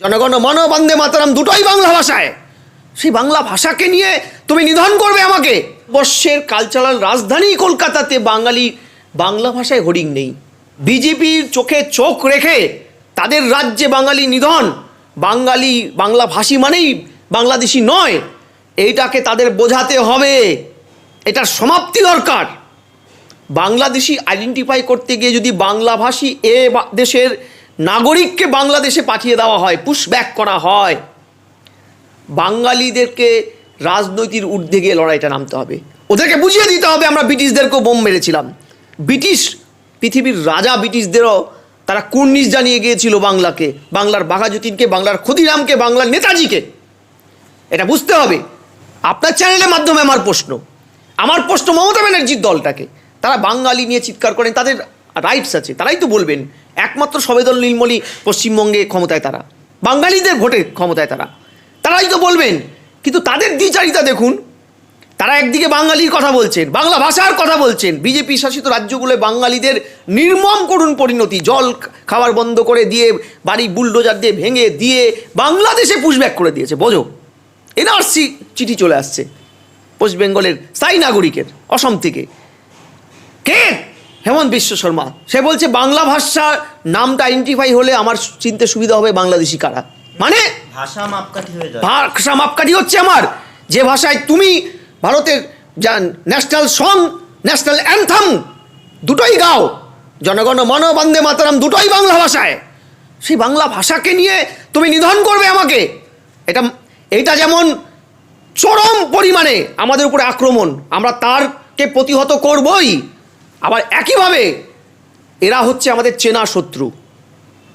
জনগণ মন বন্দে মাতারাম দুটোই বাংলা ভাষায়। সেই বাংলা ভাষাকে নিয়ে তুমি নিধন করবে আমাকে। বর্ষের কালচারাল রাজধানী কলকাতাতে বাঙালি বাংলা ভাষায় হরিং নেই। বিজেপির চোখে চোখ রেখে তাদের রাজ্যে বাঙালি নিধন। বাঙালি বাংলা ভাষী মানেই বাংলাদেশি নয়। এইটাকে তাদের বোঝাতে হবে। এটার সমাপ্তি দরকার। বাংলাদেশি আইডেন্টিফাই করতে গিয়ে যদি বাংলাভাষী এ দেশের নাগরিককে বাংলাদেশে পাঠিয়ে দেওয়া হয় পুশব্যাক করা হয়। বাঙালিদেরকে রাজনৈতিক ঊর্ধ্বে গিয়ে লড়াইটা নামতে হবে। ওদেরকে বুঝিয়ে দিতে হবে আমরা ব্রিটিশদেরকেও বোম মেরেছিলাম। ব্রিটিশ পৃথিবীর রাজা ব্রিটিশদেরও তারা কুর্নিশ জানিয়ে গিয়েছিল বাংলাকে, বাংলার বাঘাযতীনকে, বাংলার ক্ষুদিরামকে, বাংলার নেতাজিকে। এটা বুঝতে হবে। আপনার চ্যানেলের মাধ্যমে আমার প্রশ্ন। আমার প্রশ্ন মমতা ব্যানার্জির দলটাকে। তারা বাঙালি নিয়ে চিৎকার করেন, তাদের রাইটস আছে, তারাই তো বলবেন। একমাত্র সবেদল নীলমণি পশ্চিমবঙ্গে ক্ষমতায় তারা। বাঙালিদের ভোটে ক্ষমতায় তারা। তারাই তো বলবেন, কিন্তু তাদের দ্বিচারিতা দেখুন। তারা একদিকে বাঙালির কথা বলছেন, বাংলা ভাষার কথা বলছেন। বিজেপি শাসিত রাজ্যগুলোয় বাঙালিদের নির্মম করুণ পরিণতি, জল খাওয়ার বন্ধ করে দিয়ে, বাড়ি বুলডোজার দিয়ে ভেঙে দিয়ে বাংলাদেশে পুশব্যাক করে দিয়েছে। বোঝো, এনআরসি চিঠি চলে আসছে, ওয়েস্ট বেঙ্গলের স্থায়ী নাগরিকের, অসম থেকে। কে? হেমন্ত বিশ্ব শর্মা। সে বলছে বাংলা ভাষা নামটা আইডেন্টিফাই হলে আমার চিনতে সুবিধা হবে বাংলাদেশি কারা। মানে? ভাষা মাপকাঠি হয়ে যায়। ভাষা মাপকাঠি হচ্ছে আমার। যে ভাষায় তুমি ভারতের ন্যাশনাল সং ন্যাশনাল অ্যান্থাম দুটোই গাও। জনগণ মন বন্দে মাতারাম দুটোই বাংলা ভাষায়। সেই বাংলা ভাষাকে নিয়ে তুমি নিধন করবে আমাকে। এটা এটা যেমন চরম পরিমাণে আমাদের উপরে আক্রমণ আমরা তারকে প্রতিহত করবই। আবার একইভাবে এরা হচ্ছে আমাদের চেনা শত্রু।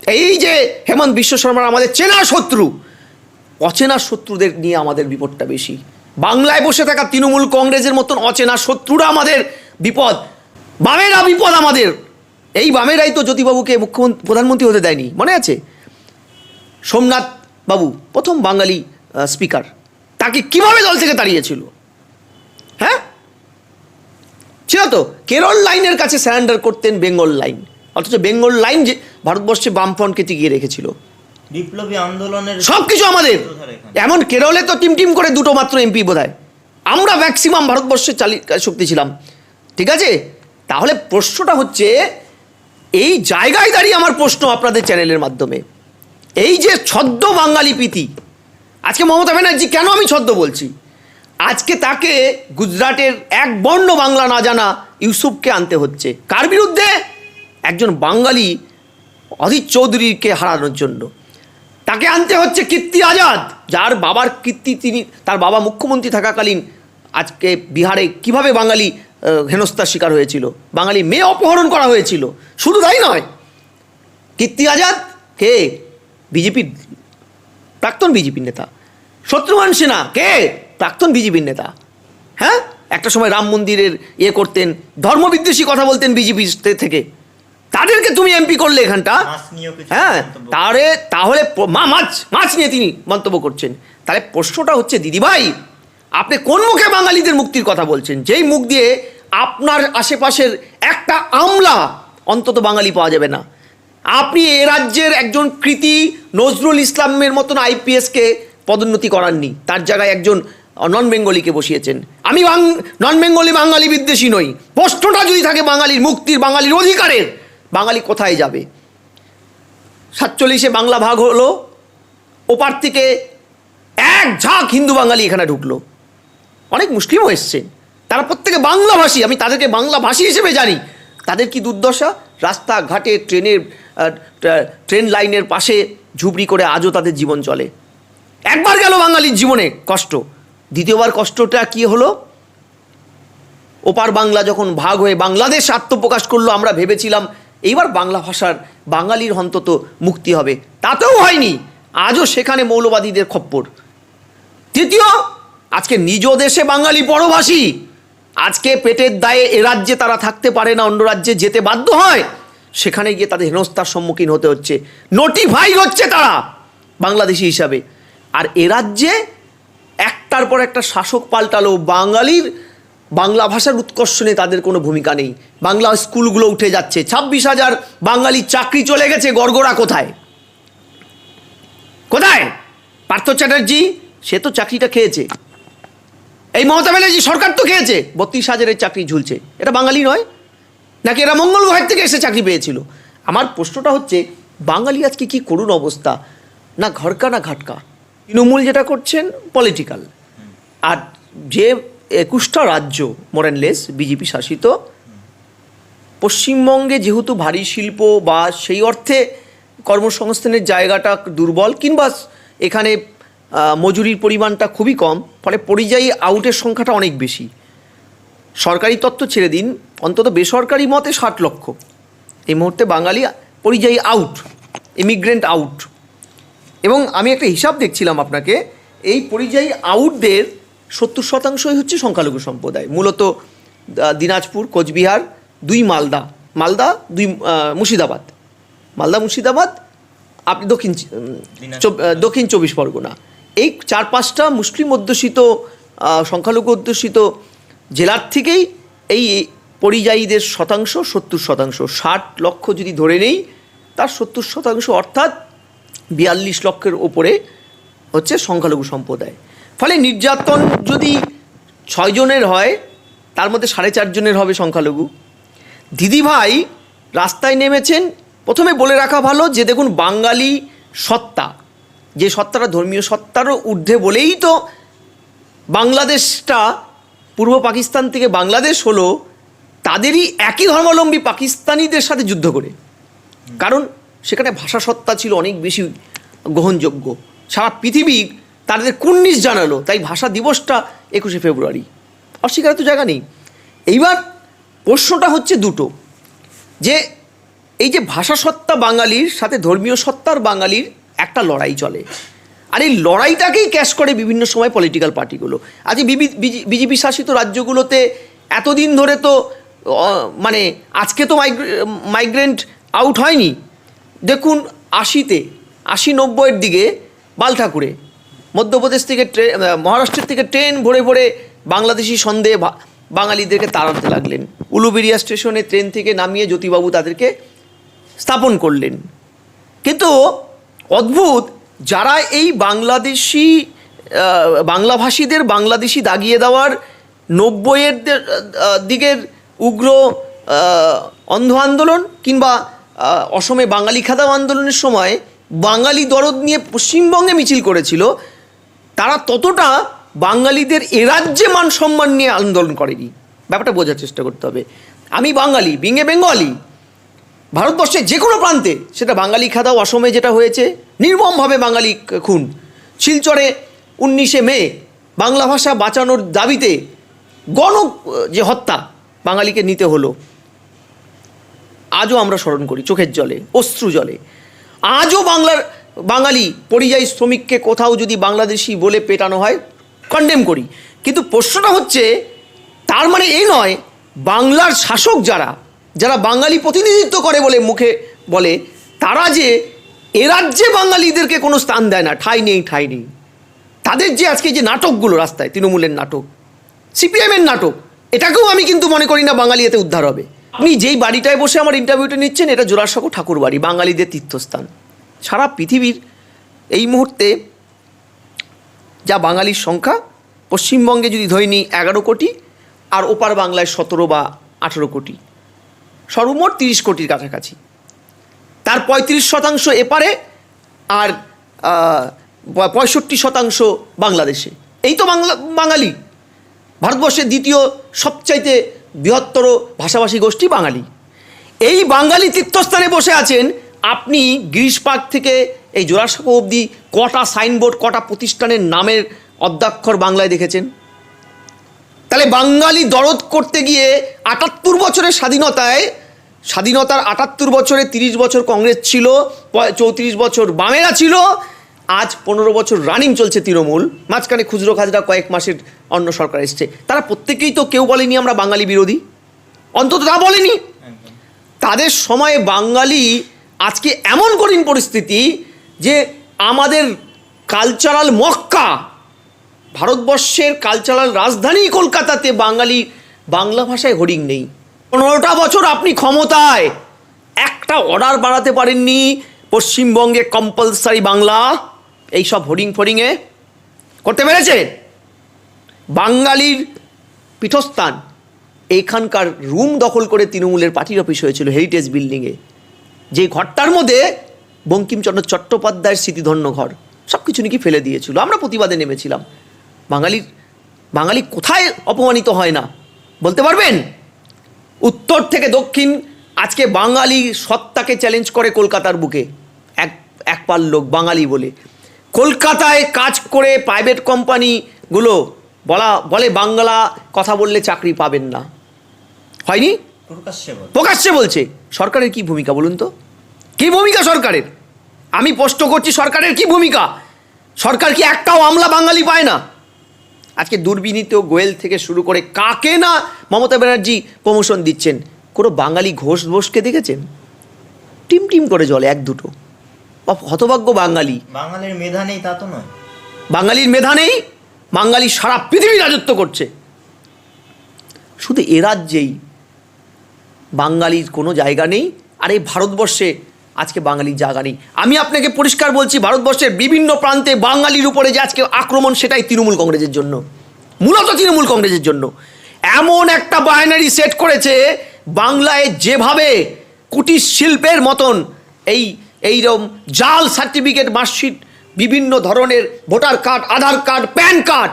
এই যে হেমন্ত বিশ্ব শর্মার আমাদের চেনা শত্রু, অচেনা শত্রুদের নিয়ে আমাদের বিপদটা বেশি। বাংলায় বসে থাকা তৃণমূল কংগ্রেসের মতন অচেনা শত্রুরা আমাদের বিপদ। বামেরা বিপদ আমাদের। এই বামেরাই তো জ্যোতিবাবুকে মুখ্যমন্ত্রী, প্রধানমন্ত্রী হতে দেয়নি, মনে আছে? সোমনাথ বাবু, প্রথম বাঙালি স্পিকার তাকে কীভাবে দল থেকে তাড়িয়েছিল? হ্যাঁ? ছিল তো? কেরল লাইনের কাছে স্যারেন্ডার করতেন বেঙ্গল লাইন। অথচ বেঙ্গল লাইন যে ভারতবর্ষে বামফ্রন্টকে টিকিয়ে রেখেছিল। বিপ্লবী আন্দোলনের সব কিছু আমাদের এমন কেরলে তো টিম টিম করে দুটো মাত্র এমপি বোধ আমরা ম্যাক্সিমাম ভারতবর্ষে চালি শক্তি ছিলাম। ঠিক আছে? তাহলে প্রশ্নটা হচ্ছে এই জায়গায় দাঁড়িয়ে আমার প্রশ্ন আপনাদের চ্যানেলের মাধ্যমে। এই যে ছদ্ম বাঙালি প্রীতি আজকে মমতা ব্যানার্জি কেন আমি ছদ্ম বলছি? আজকে তাকে গুজরাটের এক বর্ণ বাংলা না জানা ইউসুফকে আনতে হচ্ছে। কার বিরুদ্ধে? একজন বাঙালি অধীর চৌধুরীকে হারানোর জন্য। তাকে আনতে হচ্ছে কীর্তি আজাদ, যার বাবার কীর্তি তিনি, তার বাবা মুখ্যমন্ত্রী থাকাকালীন আজকে বিহারে কীভাবে বাঙালি হেনস্থার শিকার হয়েছিল, বাঙালি মেয়ে অপহরণ করা হয়েছিল, শুধু তাই নয়, কীর্তি আজাদ কে? বিজেপির প্রাক্তন বিজেপির নেতা। শত্রুঘ্ন সিনহা কে? প্রাক্তন বিজেপির নেতা। হ্যাঁ? একটা সময় রাম মন্দিরের ইয়ে করতেন ধর্মবিদ্বেষী কথা বলতেন বিজেপি থেকে। তাদেরকে তুমি এমপি করলে এখানটা। হ্যাঁ তাহলে তাহলে মা মাছ মাছ নিয়ে তিনি মন্তব্য করছেন। তাহলে প্রশ্নটা হচ্ছে দিদিভাই আপনি কোন মুখে বাঙালিদের মুক্তির কথা বলছেন? যেই মুখ দিয়ে আপনার আশেপাশের একটা আমলা অন্তত বাঙালি পাওয়া যাবে না। আপনি এ রাজ্যের একজন কৃতি নজরুল ইসলামের মতন আইপিএসকে পদোন্নতি করাননি। তার জায়গায় একজন নন বেঙ্গলিকে বসিয়েছেন। আমি নন বেঙ্গলি বাঙালি বিদ্বেষী নই। প্রশ্নটা যদি থাকে বাঙালির মুক্তির, বাঙালির অধিকারের, বাঙালি কোথায় যাবে? সাতচল্লিশে বাংলা ভাগ হলো, ওপার থেকে এক ঝাঁক হিন্দু বাঙালি এখানে ঢুকলো। অনেক মুসলিমও এসছেন। তারা প্রত্যেকে বাংলাভাষী। আমি তাদেরকে বাংলাভাষী হিসেবে জানি। তাদের কি দুর্দশা? রাস্তাঘাটে, ট্রেনের ট্রেন লাইনের পাশে ঝুপড়ি করে আজও তাদের জীবন চলে। একবার গেল বাঙালির জীবনে কষ্ট। দ্বিতীয়বার কষ্টটা কি হলো? ওপার বাংলা যখন ভাগ হয়ে বাংলাদেশ আত্মপ্রকাশ করল, আমরা ভেবেছিলাম এইবার বাংলা ভাষার বাঙালির অন্তত মুক্তি হবে। তাতেও হয়নি। আজও সেখানে মৌলবাদীদের খপ্পর। তৃতীয়, আজকে নিজ দেশে বাঙালি পরভাষী। আজকে পেটের দায়ে এ রাজ্যে তারা থাকতে পারে না, অন্য রাজ্যে যেতে বাধ্য হয়। সেখানে গিয়ে তাদের হেনস্থার সম্মুখীন হতে হচ্ছে। নোটিফাই হচ্ছে তারা বাংলাদেশি হিসাবে। আর এ রাজ্যে একটার পর একটা শাসক পাল্টালো বাঙালির, বাংলা ভাষার উৎকর্ষণে তাদের কোনো ভূমিকা নেই। বাংলা স্কুলগুলো উঠে যাচ্ছে। ছাব্বিশ হাজার বাঙালির চাকরি চলে গেছে, গড়গড়া কোথায়? কোথায়? পার্থ চ্যাটার্জি, সে তো চাকরিটা খেয়েছে। এই মমতা ব্যানার্জি, সরকার তো খেয়েছে। বত্রিশ হাজারের চাকরি ঝুলছে। এটা বাঙালি নয়? নাকি এরা মঙ্গল গ্রহের থেকে এসে চাকরি পেয়েছিল? আমার প্রশ্নটা হচ্ছে, বাঙালি আজকে কি করুণ অবস্থা? না ঘরকা, না ঘাটকা? তৃণমূল যেটা করছেন পলিটিক্যাল আর যে একুশটা রাজ্য মোরেনলেস বিজেপি শাসিত, পশ্চিমবঙ্গে যেহেতু ভারী শিল্প বা সেই অর্থে কর্মসংস্থানের জায়গাটা দুর্বল, কিংবা এখানে মজুরির পরিমাণটা খুবই কম, ফলে পরিযায়ী আউটের সংখ্যাটা অনেক বেশি। সরকারি তত্ত্ব ছেড়ে দিন, অন্তত বেসরকারি মতে ষাট লক্ষ। এই মুহূর্তে বাঙালি পরিযায়ী আউট ইমিগ্রেন্ট আউট এবং আমি একটা হিসাব দেখছিলাম আপনাকে এই পরিযায়ী আউটদের সত্তর শতাংশই হচ্ছে সংখ্যালঘু সম্প্রদায়। মূলত দিনাজপুর কোচবিহার দুই মালদা। মালদা দুই মুর্শিদাবাদ। মালদা মুর্শিদাবাদ আপনি দক্ষিণ দক্ষিণ চব্বিশ পরগনা। এই চার পাঁচটা মুসলিম অধ্যুষিত সংখ্যালঘু অধ্যুষিত জেলার থেকেই এই পরিযায়ীদের শতাংশ সত্তর শতাংশ। ষাট লক্ষ যদি ধরে নেই তার সত্তর শতাংশ অর্থাৎ বিয়াল্লিশ লক্ষের ওপরে হচ্ছে সংখ্যালঘু সম্প্রদায়। ফলে নির্যাতন যদি ছয়জনের হয়, তার মধ্যে সাড়ে চারজনের হবে সংখ্যালঘু। দিদিভাই রাস্তায় নেমেছেন, প্রথমে বলে রাখা ভালো যে, দেখুন, বাঙালি সত্তা, যে সত্তাটা ধর্মীয় সত্তারও ঊর্ধ্বে বলেই তো বাংলাদেশটা পূর্ব পাকিস্তান থেকে বাংলাদেশ হলো, তাদেরই একই ধর্মাবলম্বী পাকিস্তানিদের সাথে যুদ্ধ করে। কারণ সেখানে ভাষা সত্তা ছিল অনেক বেশি গ্রহণযোগ্য। সারা পৃথিবী তাদের কুর্নিশ জানালো, তাই ভাষা দিবসটা একুশে ফেব্রুয়ারি। অস্বীকার তো জায়গা নেই। এইবার প্রশ্নটা হচ্ছে দুটো। যে এই যে ভাষা সত্তা বাঙালির সাথে ধর্মীয় সত্তার বাঙালির একটা লড়াই চলে। আর এই লড়াইটাকেই ক্যাশ করে বিভিন্ন সময় পলিটিক্যাল পার্টিগুলো আজ বিজেপি শাসিত রাজ্যগুলোতে এতদিন ধরে তো মানে আজকে তো মাইগ্রেন্ট আউট হয়নি। দেখুন আশিতে, আশি নব্বইয়ের দিকে বালঠাকুরে, মধ্যপ্রদেশ থেকে ট্রেন মহারাষ্ট্রের থেকে ট্রেন ভরে ভরে বাংলাদেশি সন্দেহে বাঙালিদেরকে তাড়াতে লাগলেন। উলুবেরিয়া স্টেশনে ট্রেন থেকে নামিয়ে জ্যোতিবাবু তাদেরকে স্থাপন করলেন। কিন্তু অদ্ভুত, যারা এই বাংলাদেশি বাংলাভাষীদের বাংলাদেশি দাগিয়ে দেওয়ার নব্বইয়ের দিকের উগ্র অন্ধ আন্দোলন কিংবা অসমে বাঙালি খাদাও আন্দোলনের সময় বাঙালি দরদ নিয়ে পশ্চিমবঙ্গে মিছিল করেছিল। তারা ততটা বাঙালিদের এ রাজ্যে মান সম্মান নিয়ে আন্দোলন করেনি। ব্যাপারটা বোঝার চেষ্টা করতে হবে। আমি বাঙালি বিঙে বেঙ্গলি ভারতবর্ষের যে কোনো প্রান্তে সেটা বাঙালি খাদাও অসমে যেটা হয়েছে, নির্মমভাবে বাঙালি খুন। শিলচরে উনিশে মে বাংলা ভাষা বাঁচানোর দাবিতে গণ, যে হত্যা বাঙালিকে নিতে হলো। আজও আমরা স্মরণ করি, চোখের জলে, অশ্রু জলে। আজও বাংলার, বাঙালি পরিযায়ী শ্রমিককে কোথাও যদি বাংলাদেশি বলে পেটানো হয় কন্ডেম করি। কিন্তু প্রশ্নটা হচ্ছে, তার মানে এই নয়, বাংলার শাসক যারা যারা বাঙালি প্রতিনিধিত্ব করে বলে মুখে বলে, তারা যে এ রাজ্যে বাঙালিদেরকে কোনো স্থান দেয় না, ঠাঁই নেই ঠাঁই নেই। তাদের যে আজকে যে নাটকগুলো রাস্তায়, তৃণমূলের নাটক, সিপিএমের নাটক, এটাকেও আমি কিন্তু মনে করি না বাঙালি এতে উদ্ধার হবে। আপনি যেই বাড়িটায় বসে আমার ইন্টারভিউটা নিচ্ছেন, এটা জোড়াসাঁকো ঠাকুর বাড়ি, বাঙালিদের তীর্থস্থান। সারা পৃথিবীর এই মুহূর্তে যা বাঙালির সংখ্যা, পশ্চিমবঙ্গে যদি ধরে নিই এগারো কোটি, আর ওপার বাংলায় সতেরো বা আঠেরো কোটি। সর্বমোট তিরিশ কোটির কাছাকাছি। তার পঁয়ত্রিশ শতাংশ এপারে, আর পঁয়ষট্টি শতাংশ বাংলাদেশে। এই তো বাংলা, বাঙালি। ভারতবর্ষের দ্বিতীয় সবচাইতে বৃহত্তর ভাষাভাষী গোষ্ঠী বাঙালি। এই বাঙালি তীর্থস্থানে বসে আছেন আপনি গ্রিস পার্ক থেকে এই জোড়াসাঁকো অবধি কটা সাইনবোর্ড, কটা প্রতিষ্ঠানের নামের অধ্যাক্ষর বাংলায় দেখেছেন? তাহলে বাঙালি দরদ করতে গিয়ে আটাত্তর বছরের স্বাধীনতায়, স্বাধীনতার আটাত্তর বছরে তিরিশ বছর কংগ্রেস ছিল, চৌত্রিশ বছর বামেরা ছিল, আজ পনেরো বছর রানিং চলছে তৃণমূল, মাঝখানে খুচরো খাজরা কয়েক মাসের অন্য সরকার এসছে। তারা প্রত্যেকেই তো কেউ বলেনি আমরা বাঙালি বিরোধী। অন্তত তা বলেনি। তাদের সময়ে বাঙালি আজকে এমন কঠিন পরিস্থিতি যে আমাদের কালচারাল মক্কা, ভারতবর্ষের কালচারাল রাজধানী কলকাতাতে বাঙালি বাংলা ভাষায় হোর্ডিং নেই। পনেরোটা বছর আপনি ক্ষমতায়, একটা অর্ডার বাড়াতে পারেননি পশ্চিমবঙ্গে কম্পালসারি বাংলা এই সব হোর্ডিং ফোর্ডিংয়ে করতে পেরেছে বাঙালির পীঠস্থান। এইখানকার রুম দখল করে তৃণমূলের পার্টির অফিস হয়েছিল হেরিটেজ বিল্ডিংয়ে। যে ঘরটার মধ্যে বঙ্কিমচন্দ্র চট্টোপাধ্যায়ের স্মৃতিধন্য ঘর সব কিছু নাকি ফেলে দিয়েছিল। আমরা প্রতিবাদে নেমেছিলাম। বাঙালির, বাঙালি কোথায় অপমানিত হয় না? বলতে পারবেন? উত্তর থেকে দক্ষিণ, আজকে বাঙালি সত্তাকে চ্যালেঞ্জ করে কলকাতার বুকে। এক এক পাল লোক, বাঙালি বলে। কলকাতায় কাজ করে প্রাইভেট কোম্পানিগুলো বলা বলে বাংলা কথা বললে চাকরি পাবেন না। হয়নি? প্রকাশ্যে বলছে। সরকারের কি ভূমিকা বলুন তো? কি ভূমিকা সরকারের? আমি প্রশ্ন করছি সরকারের কি ভূমিকা? সরকার কি একটাও আমলা বাঙালি পায় না? আজকে দুর্বিনীত গোয়েল থেকে শুরু করে কাকে না মমতা ব্যানার্জি প্রমোশন দিচ্ছেন? কোনো বাঙালি ঘোষ ঘোষকে দেখেছেন? টিম টিম করে জলে এক দুটো। হতভাগ্য বাঙালি। বাঙালির মেধা নেই তা তো নয়। বাঙালির মেধা নেই? বাঙালি সারা পৃথিবী রাজত্ব করছে। শুধু এ রাজ্যেই বাঙালির কোনো জায়গা নেই, আর এই ভারতবর্ষে আজকে বাঙালির জায়গা নেই। আমি আপনাকে পরিষ্কার বলছি, ভারতবর্ষের বিভিন্ন প্রান্তে বাঙালির উপরে যে আজকে আক্রমণ, সেটাই তৃণমূল কংগ্রেসের জন্য। মূলত তৃণমূল কংগ্রেসের জন্য। এমন একটা বায়নারি সেট করেছে, বাংলায় যেভাবে কুটির শিল্পের মতন এই, এইরকম জাল সার্টিফিকেট মার্কশিট বিভিন্ন ধরনের voter card, Aadhaar card, PAN card.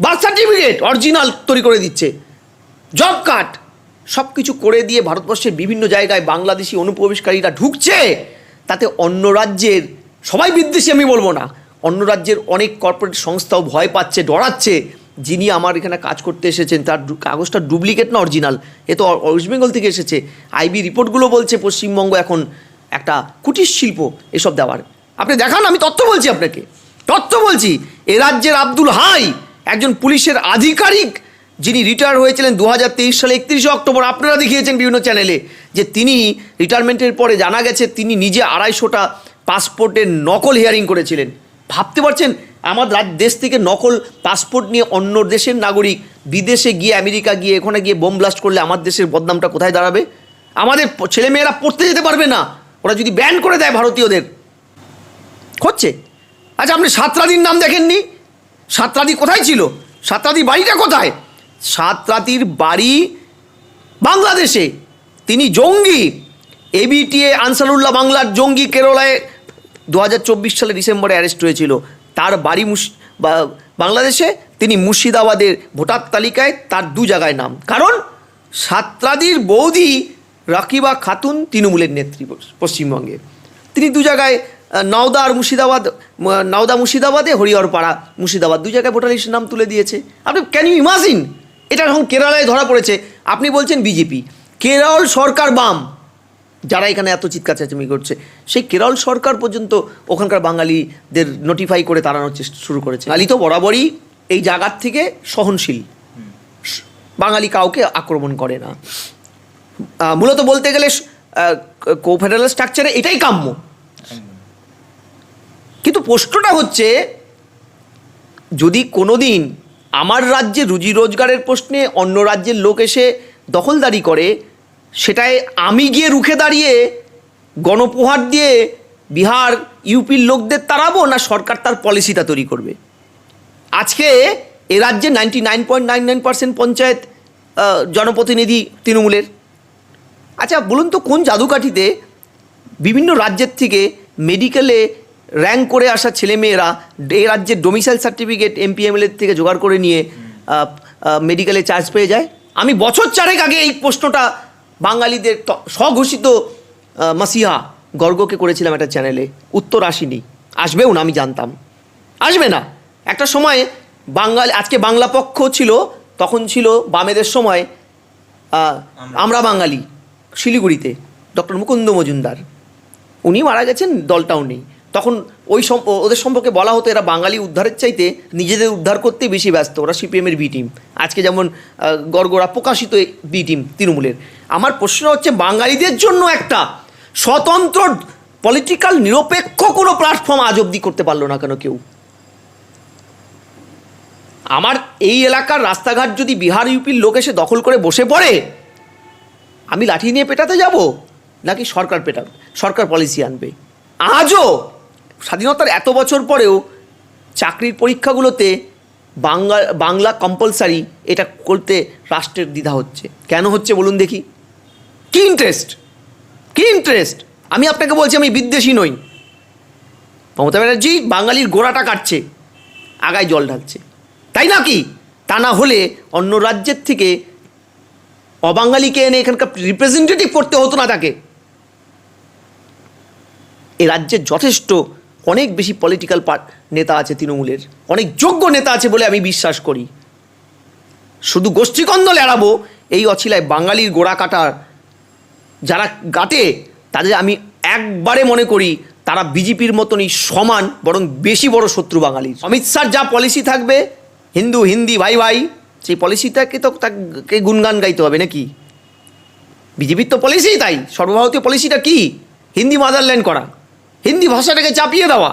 Birth certificate original তৈরি করে দিচ্ছে। Job card. সব কিছু করে দিয়ে ভারতবর্ষের বিভিন্ন জায়গায় বাংলাদেশি অনুপ্রবেশকারীরা ঢুকছে। তাতে অন্য রাজ্যের সবাই বিদ্বেষী, আমি বলব না। অন্য রাজ্যের অনেক কর্পোরেট সংস্থাও ভয় পাচ্ছে, ডরাচ্ছে। যিনি আমার এখানে কাজ করতে এসেছেন, তার কাগজটা ডুপ্লিকেট না অরিজিনাল? এ তো ওয়েস্ট বেঙ্গল থেকে এসেছে। আইবি রিপোর্টগুলো বলছে পশ্চিমবঙ্গ এখন একটা কুটির শিল্প এসব দেওয়ার। আপনি দেখান, আমি তথ্য বলছি আপনাকে। তথ্য বলছি, এ রাজ্যের আব্দুল হাই একজন পুলিশের আধিকারিক, যিনি রিটায়ার হয়েছিলেন দু হাজার তেইশ সালে একত্রিশে অক্টোবর। আপনারা দেখিয়েছেন বিভিন্ন চ্যানেলে যে তিনি রিটায়ারমেন্টের পরে জানা গেছে তিনি নিজে আড়াইশোটা পাসপোর্টের নকল হিয়ারিং করেছিলেন। ভাবতে পারছেন? আমার দেশ থেকে নকল পাসপোর্ট নিয়ে অন্য দেশের নাগরিক বিদেশে গিয়ে আমেরিকা গিয়ে ওখানে গিয়ে বোম ব্লাস্ট করলে আমার দেশের বদনামটা কোথায় দাঁড়াবে? আমাদের ছেলেমেয়েরা পড়তে যেতে পারবে না। ওরা যদি ব্যান করে দেয় ভারতীয়দের। হচ্ছে আচ্ছা আপনি সাতরাদির নাম দেখেননি? সাতরাদি কোথায় ছিল? সাতরাদির বাড়িটা কোথায়? সাতরাতির বাড়ি বাংলাদেশে। তিনি জঙ্গি। এবিটিএ আনসারুল্লাহ বাংলার জঙ্গি কেরলায় দু হাজার চব্বিশ সালে ডিসেম্বরে অ্যারেস্ট হয়েছিল। তার বাড়ি বা- বাংলাদেশে তিনি মুর্শিদাবাদের ভোটার তালিকায় তার দু জায়গায় নাম। কারণ সাতরাদির বৌদি রাকিবা খাতুন তৃণমূলের নেত্রী পশ্চিমবঙ্গে। তিনি দু জায়গায় নওদা আর মুর্শিদাবাদ নওদা মুর্শিদাবাদে, হরিহরপাড়া মুর্শিদাবাদ, দুই জায়গায় ভোটার লিস্টের নাম তুলে দিয়েছে। আপনি ক্যান ইউ ইমাজিন এটা এখন কেরালায় ধরা পড়েছে। আপনি বলছেন বিজেপি। কেরল সরকার বাম। যারা এখানে এত চিৎকার চেঁচামি করছে, সেই কেরল সরকার পর্যন্ত ওখানকার বাঙালিদের নোটিফাই করে তাড়ানোর চেষ্টা শুরু করেছে। বাঙালি তো বরাবরই এই জায়গার থেকে সহনশীল। বাঙালি কাউকে আক্রমণ করে না। মূলত বলতে গেলে কোফেডারাল স্ট্রাকচারে এটাই কাম্য। কিন্তু প্রশ্নটা হচ্ছে, যদি কোনো দিন আমার রাজ্যে রুজি রোজগারের প্রশ্নে অন্য রাজ্যের লোক এসে দখলদারি করে, সেটায় আমি গিয়ে রুখে দাঁড়িয়ে গণপ্রহার দিয়ে বিহার, ইউপির লোকদের তাড়াবো না সরকার তার পলিসিটা তৈরি করবে? আজকে এ রাজ্যে ninety nine point nine nine percent panchayat জনপ্রতিনিধি তৃণমূলের। আচ্ছা বলুন তো কোন জাদুকাঠিতে বিভিন্ন রাজ্যের থেকে মেডিকেলে র্যাঙ্ক করে আসা ছেলেমেয়েরা এই রাজ্যের ডোমিসাইল সার্টিফিকেট এমপিএমএল থেকে জোগাড় করে নিয়ে মেডিকেলে চার্জ পেয়ে যায়। আমি বছর চারেক আগে এই প্রশ্নটা বাঙালিদের স্বঘোষিত মাসিহা গর্গকে করেছিলাম একটা চ্যানেলে উত্তর আসেনি। আসবেও না আমি জানতাম। আসবে না। একটা সময় বাঙালি আজকে বাংলা পক্ষ ছিল তখন ছিল বামেদের সময় আমরা। বাঙালি শিলিগুড়িতে ডক্টর মুকুন্দ মজুমদার। উনি মারা গেছেন দলটাও নেই তখন ওই সম- ওদের সম্পর্কে বলা হতো এরা বাঙালি উদ্ধারের চাইতে নিজেদের উদ্ধার করতেই বেশি ব্যস্ত। ওরা সিপিএমের বি টিম আজকে যেমন গড়গড়া প্রকাশিত বি টিম তৃণমূলের। আমার প্রশ্ন হচ্ছে, বাঙালিদের জন্য একটা স্বতন্ত্র পলিটিক্যাল নিরপেক্ষ কোনো প্ল্যাটফর্ম আজ অবধি করতে পারল না কেন কেউ? আমার এই এলাকার রাস্তাঘাট যদি বিহার ইউপির লোক এসে দখল করে বসে পড়ে, আমি লাঠি নিয়ে পেটাতে যাব? নাকি সরকার পেটাবে সরকার পলিসি আনবে? আজও স্বাধীনতার এত বছর পরেও চাকরির পরীক্ষাগুলোতে বাংলা বাংলা কম্পালসারি এটা করতে রাষ্ট্রের দ্বিধা হচ্ছে। কেন হচ্ছে বলুন দেখি? কি ইন্টারেস্ট কি ইন্টারেস্ট আমি আপনাকে বলছি আমি বিদ্বেষী নই। মমতা ব্যানার্জি বাঙালির গোড়াটা কাটছে, আগায় জল ঢালছে। তাই না কি? তা না হলে অন্য রাজ্যের থেকে অবাঙালিকে এনে এখানকার রিপ্রেজেন্টেটিভ করতে হতো না তাকে। এ রাজ্যে যথেষ্ট অনেক বেশি পলিটিক্যাল পার্ট নেতা আছে তৃণমূলের। অনেক যোগ্য নেতা আছে বলে আমি বিশ্বাস করি। শুধু গোষ্ঠীকন্দল এড়াবো, এই অছিলায় বাঙালির গোড়া কাটার যারা গাটে, তাদের আমি একবারে মনে করি তারা বিজেপির মতনই সমান বরং বেশি বড় শত্রু বাঙালির। অমিত শাহর যা পলিসি থাকবে, হিন্দু, হিন্দি, ভাই ভাই, সেই পলিসিটাকে তো তাকে গুনগান গাইতে হবে নাকি? বিজেপির তো পলিসি তাই, সর্বভারতীয় পলিসিটা কি? হিন্দি মাদারল্যান্ড করা। হিন্দি ভাষাটাকে চাপিয়ে দেওয়া।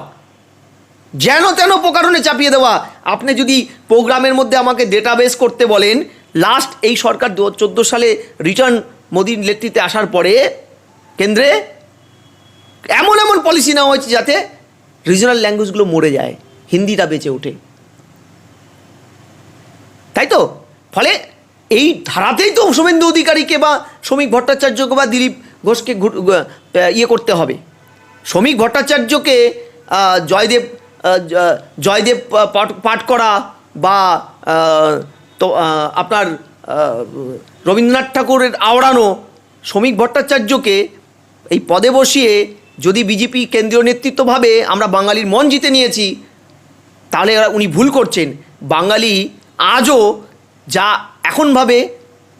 যেন তেন প্রকারণে চাপিয়ে দেওয়া। আপনি যদি প্রোগ্রামের মধ্যে আমাকে ডেটাবেস করতে বলেন লাস্ট এই সরকার দু সালে রিটার্ন মোদির নেতৃত্বে আসার পরে, কেন্দ্রে এমন এমন পলিসি নেওয়া হয়েছে যাতে রিজনাল ল্যাঙ্গুয়েজগুলো মরে যায়, হিন্দিটা বেঁচে ওঠে। তাই তো? ফলে এই ধারাতেই তো শুভেন্দু অধিকারীকে বা শ্রমিক ভট্টাচার্যকে বা দিলীপ ঘোষকে ইয়ে করতে হবে। শ্রমিক ভট্টাচার্যকে জয়দেব জয়দেব পাঠ করা বা তো আপনার রবীন্দ্রনাথ ঠাকুরের আওড়ানো শ্রমিক ভট্টাচার্যকে এই পদে বসিয়ে যদি বিজেপি কেন্দ্রীয় নেতৃত্বভাবে আমরা বাঙালির মন জিতে নিয়েছি, তাহলে উনি ভুল করছেন। বাঙালি আজও যা এখনভাবে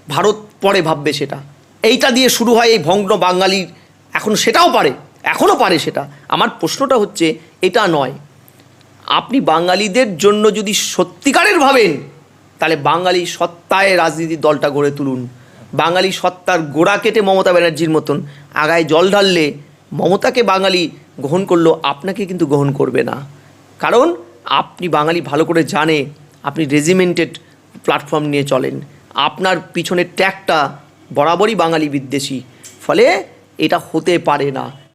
ভারত পরে ভাববে সেটা। এইটা দিয়ে শুরু হয় এই ভগ্ন বাঙালির, এখন সেটাও পারে। এখনও পারে সেটা। আমার প্রশ্নটা হচ্ছে, এটা নয়। আপনি বাঙালিদের জন্য যদি সত্যিকারের ভাবেন, তাহলে বাঙালি সত্তায় রাজনীতির দলটা গড়ে তুলুন। বাঙালি সত্তার গোড়া কেটে মমতা ব্যানার্জির মতন আগায় জল ঢাললে মমতাকে বাঙালি গ্রহণ করল আপনাকে কিন্তু গ্রহণ করবে না। কারণ আপনি বাঙালি ভালো করে জানে, আপনি রেজিমেন্টেড প্ল্যাটফর্ম নিয়ে চলেন। আপনার পিছনের ট্যাগটা বরাবরই বাঙালি বিদ্বেষী। ফলে এটা হতে পারে না।